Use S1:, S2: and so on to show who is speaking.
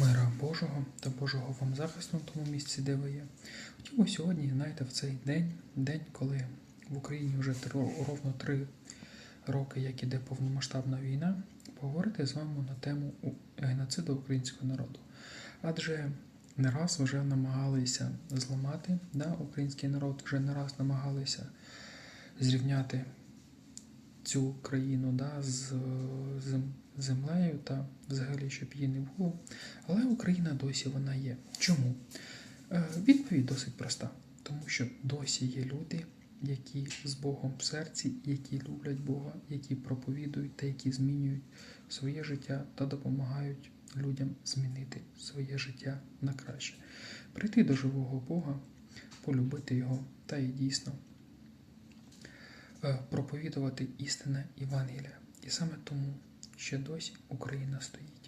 S1: Мира Божого та Божого вам захисту на тому місці, де ви є. Хотів сьогодні, знаєте, в цей день, день, коли в Україні вже ровно три роки, як іде повномасштабна війна, поговорити з вами на тему геноциду українського народу. Адже не раз вже намагалися зламати да, український народ, вже не раз намагалися зрівняти цю країну да, з зем- землею та взагалі, щоб її не було. Але Україна досі вона є. Чому? Е, Відповідь досить проста, тому що досі є люди, які з Богом в серці, які люблять Бога, які проповідують та які змінюють своє життя та допомагають людям змінити своє життя на краще, прийти до живого Бога, полюбити Його та і дійсно е, проповідувати істинне Євангелія. І саме тому ще досі Україна стоїть.